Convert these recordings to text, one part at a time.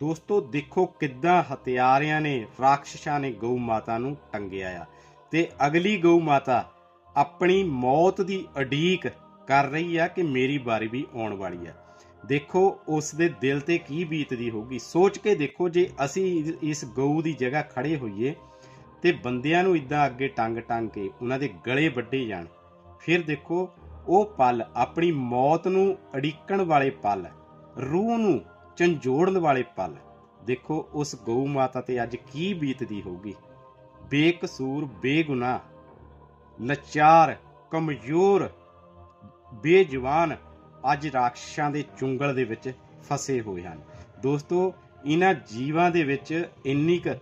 ਦੋਸਤੋ, ਦੇਖੋ ਕਿੱਦਾਂ ਹਥਿਆਰਿਆਂ ਨੇ, ਰਾਖਸ਼ਾਂ ਨੇ ਗਊ ਮਾਤਾ ਨੂੰ ਟੰਗਿਆ ਆ। ਤੇ ਅਗਲੀ ਗਊ ਮਾਤਾ ਆਪਣੀ ਮੌਤ ਦੀ ਅਡੀਕ ਕਰ ਰਹੀ ਆ ਕਿ ਮੇਰੀ ਵਾਰੀ ਵੀ ਆਉਣ ਵਾਲੀ ਆ। ਦੇਖੋ ਉਸ ਦੇ ਦਿਲ ਤੇ ਕੀ ਬੀਤਦੀ ਹੋਊਗੀ। ਸੋਚ ਕੇ ਦੇਖੋ, ਜੇ ਅਸੀਂ ਇਸ ਗਊ ਦੀ ਜਗ੍ਹਾ ਖੜੇ ਹੋਈਏ ਤੇ ਬੰਦਿਆਂ ਨੂੰ ਇਦਾਂ ਅੱਗੇ ਟੰਗ ਟੰਗ ਕੇ ਉਹਨਾਂ ਦੇ ਗਲੇ ਵੱਢੇ ਜਾਣ, ਫਿਰ ਦੇਖੋ, ਉਹ ਪਲ ਆਪਣੀ ਮੌਤ ਨੂੰ ਅੜੀਕਣ ਵਾਲੇ ਪਲ, ਰੂਹ ਨੂੰ ਝੰਜੋੜਨ ਵਾਲੇ ਪਲ। ਦੇਖੋ ਉਸ ਗਊ ਮਾਤਾ ਤੇ ਅੱਜ ਕੀ ਬੀਤਦੀ ਹੋਊਗੀ। ਬੇਕਸੂਰ, ਬੇਗੁਨਾਹ, ਲਾਚਾਰ, ਕਮਜ਼ੋਰ, ਬੇਜਵਾਨ ਅੱਜ ਰਾਖਸ਼ਾਂ ਦੇ ਚੁੰਗਲ ਦੇ ਵਿੱਚ ਫਸੇ ਹੋਏ ਹਨ। ਦੋਸਤੋ, ਇਹਨਾਂ ਜੀਵਾਂ ਦੇ ਵਿੱਚ ਇੰਨੀ ਕੁ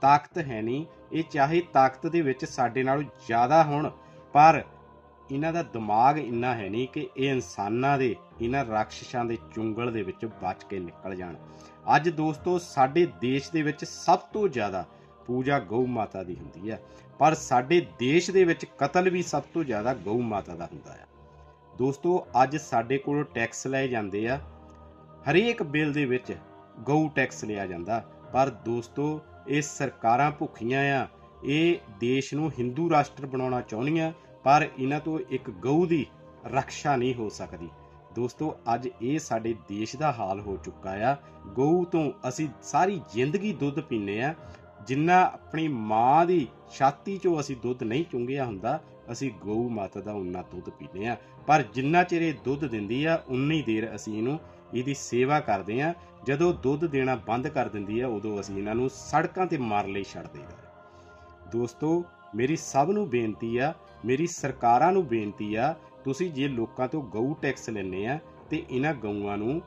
ਤਾਕਤ ਹੈ ਨਹੀਂ। ਇਹ ਚਾਹੇ ਤਾਕਤ ਦੇ ਵਿੱਚ ਸਾਡੇ ਨਾਲੋਂ ਜ਼ਿਆਦਾ ਹੋਣ, ਪਰ ਇਹਨਾਂ ਦਾ ਦਿਮਾਗ ਇੰਨਾ ਹੈ ਨਹੀਂ ਕਿ ਇਹ ਇਨਸਾਨਾਂ ਦੇ, ਇਹਨਾਂ ਰਾਖਸ਼ਾਂ ਦੇ ਚੁੰਗਲ ਦੇ ਵਿੱਚ ਬਚ ਕੇ ਨਿਕਲ ਜਾਣ। ਅੱਜ ਦੋਸਤੋ, ਸਾਡੇ ਦੇਸ਼ ਦੇ ਵਿੱਚ ਸਭ ਤੋਂ ਜ਼ਿਆਦਾ ਪੂਜਾ ਗਊ ਮਾਤਾ ਦੀ ਹੁੰਦੀ ਹੈ। ਪਰ ਸਾਡੇ ਦੇਸ਼ ਦੇ ਵਿੱਚ ਕਤਲ ਵੀ ਸਭ ਤੋਂ ਜ਼ਿਆਦਾ ਗਊ ਮਾਤਾ ਦਾ ਹੁੰਦਾ ਹੈ। ਦੋਸਤੋ, ਅੱਜ ਸਾਡੇ ਕੋਲ ਟੈਕਸ ਲਏ ਜਾਂਦੇ ਆ। ਹਰੇਕ ਬਿੱਲ ਦੇ ਵਿੱਚ ਗਊ ਟੈਕਸ ਲਿਆ ਜਾਂਦਾ। ਪਰ ਦੋਸਤੋ, ਇਹ ਸਰਕਾਰਾਂ ਭੁੱਖੀਆਂ ਆ। ਇਹ ਦੇਸ਼ ਨੂੰ ਹਿੰਦੂ ਰਾਸ਼ਟਰ ਬਣਾਉਣਾ ਚਾਹੁੰਦੀਆਂ। ਪਰ ਇਹਨਾਂ ਤੋਂ ਇੱਕ ਗਊ ਦੀ ਰੱਖਿਆ ਨਹੀਂ ਹੋ ਸਕਦੀ। ਦੋਸਤੋ, ਅੱਜ ਇਹ ਸਾਡੇ ਦੇਸ਼ ਦਾ ਹਾਲ ਹੋ ਚੁੱਕਾ ਆ। ਗਊ ਤੋਂ ਅਸੀਂ ਸਾਰੀ ਜ਼ਿੰਦਗੀ ਦੁੱਧ ਪੀਨੇ ਆ। ਜਿੰਨਾ ਆਪਣੀ ਮਾਂ ਦੀ ਛਾਤੀ ਚੋਂ ਅਸੀਂ ਦੁੱਧ ਨਹੀਂ ਚੁੰਗਿਆ ਹੁੰਦਾ, ਅਸੀਂ ਗਊ ਮਾਤਾ ਦਾ ਉਨਾ ਦੁੱਧ ਪੀਨੇ ਆ। ਪਰ ਜਿੰਨਾ ਚਿਰ ਇਹ ਦੁੱਧ ਦਿੰਦੀ ਆ ਉਨੀ ਦੇਰ ਅਸੀਂ ਇਹਨੂੰ ਇਹਦੀ ਸੇਵਾ ਕਰਦੇ ਆ। ਜਦੋਂ ਦੁੱਧ ਦੇਣਾ ਬੰਦ ਕਰ ਦਿੰਦੀ ਆ, ਉਦੋਂ ਅਸੀਂ ਇਹਨਾਂ ਨੂੰ ਸੜਕਾਂ ਤੇ ਮਾਰ ਲਈ ਛੱਡ ਦਈਦਾ। ਦੋਸਤੋ, ਮੇਰੀ ਸਭ ਨੂੰ ਬੇਨਤੀ ਆ ਮੇਰੀ ਸਰਕਾਰਾਂ ਨੂੰ ਬੇਨਤੀ ਆ, ਤੁਸੀਂ ਜੇ ਲੋਕਾਂ ਤੋਂ ਗਊ ਟੈਕਸ ਲੈਣੇ ਆ ਤੇ ਇਹਨਾਂ ਗਊਆਂ ਨੂੰ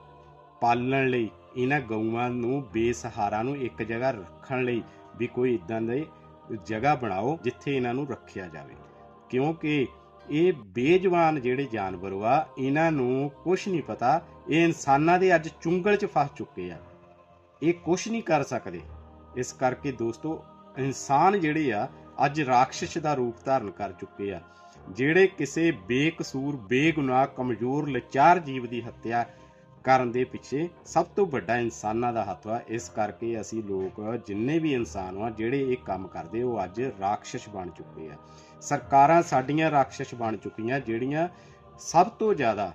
ਪਾਲਣ ਲਈ, ਇਹਨਾਂ ਗਊਆਂ ਨੂੰ ਬੇਸਹਾਰਾ ਨੂੰ ਇੱਕ ਜਗ੍ਹਾ ਰੱਖਣ ਲਈ ਵੀ ਕੋਈ ਇਦਾਂ ਦੇ ਜਗ੍ਹਾ ਬਣਾਓ ਜਿੱਥੇ ਇਹਨਾਂ ਨੂੰ ਰੱਖਿਆ ਜਾਵੇ। ਕਿਉਂਕਿ ਇਹ ਬੇਜਵਾਨ ਜਿਹੜੇ ਜਾਨਵਰ ਆ, ਇਹਨਾਂ ਨੂੰ ਕੁਝ ਨਹੀਂ ਪਤਾ, ਇਹ ਇਨਸਾਨਾਂ ਦੇ ਅੱਜ ਚੁੰਗਲ 'ਚ ਫਸ ਚੁੱਕੇ ਆ। ਇਹ ਕੁਝ ਨਹੀਂ ਕਰ ਸਕਦੇ। ਇਸ ਕਰਕੇ ਦੋਸਤੋ, ਇਨਸਾਨ ਜਿਹੜੇ ਆ ਅੱਜ ਰਾਖਸ਼ ਦਾ ਰੂਪ ਧਾਰਨ ਕਰ ਚੁੱਕੇ ਆ। ਜਿਹੜੇ ਕਿਸੇ ਬੇਕਸੂਰ, ਬੇਗੁਨਾਹ, ਕਮਜ਼ੋਰ, ਲਾਚਾਰ ਜੀਵ ਦੀ ਹੱਤਿਆ ਕਰਨ ਦੇ ਪਿੱਛੇ ਸਭ ਤੋਂ ਵੱਡਾ ਇਨਸਾਨਾਂ ਦਾ ਹੱਥ ਆ। ਇਸ ਕਰਕੇ ਅਸੀਂ ਲੋਕ ਜਿੰਨੇ ਵੀ ਇਨਸਾਨ ਆ, ਜਿਹੜੇ ਇਹ ਕੰਮ ਕਰਦੇ, ਉਹ ਅੱਜ ਰਾਖਸ਼ ਬਣ ਚੁੱਕੇ ਆ। ਸਰਕਾਰਾਂ ਸਾਡੀਆਂ ਰਾਖਸ਼ ਬਣ ਚੁੱਕੀਆਂ, ਜਿਹੜੀਆਂ ਸਭ ਤੋਂ ਜ਼ਿਆਦਾ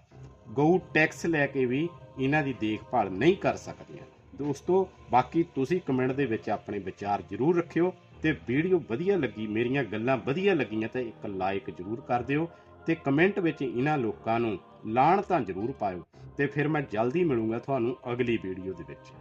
ਗਊ ਟੈਕਸ ਲੈ ਕੇ ਵੀ ਇਹਨਾਂ ਦੀ ਦੇਖਭਾਲ ਨਹੀਂ ਕਰ ਸਕਦੀਆਂ। ਦੋਸਤੋ, ਬਾਕੀ ਤੁਸੀਂ ਕਮੈਂਟ ਦੇ ਵਿੱਚ ਆਪਣੇ ਵਿਚਾਰ ਜ਼ਰੂਰ ਰੱਖਿਓ। ਤੇ ਵੀਡੀਓ ਵਧੀਆ ਲੱਗੀ, ਮੇਰੀਆਂ ਗੱਲਾਂ ਵਧੀਆ ਲੱਗੀਆਂ ਤਾਂ ਇੱਕ ਲਾਈਕ ਜ਼ਰੂਰ ਕਰ ਦਿਓ ਤੇ ਕਮੈਂਟ ਵਿੱਚ ਇਹਨਾਂ ਲੋਕਾਂ ਨੂੰ ਲਾਣ ਤਾਂ ਜ਼ਰੂਰ ਪਾਇਓ ਤੇ ਫਿਰ ਮੈਂ ਜਲਦੀ ਮਿਲੂੰਗਾ ਤੁਹਾਨੂੰ ਅਗਲੀ ਵੀਡੀਓ ਦੇ ਵਿੱਚ।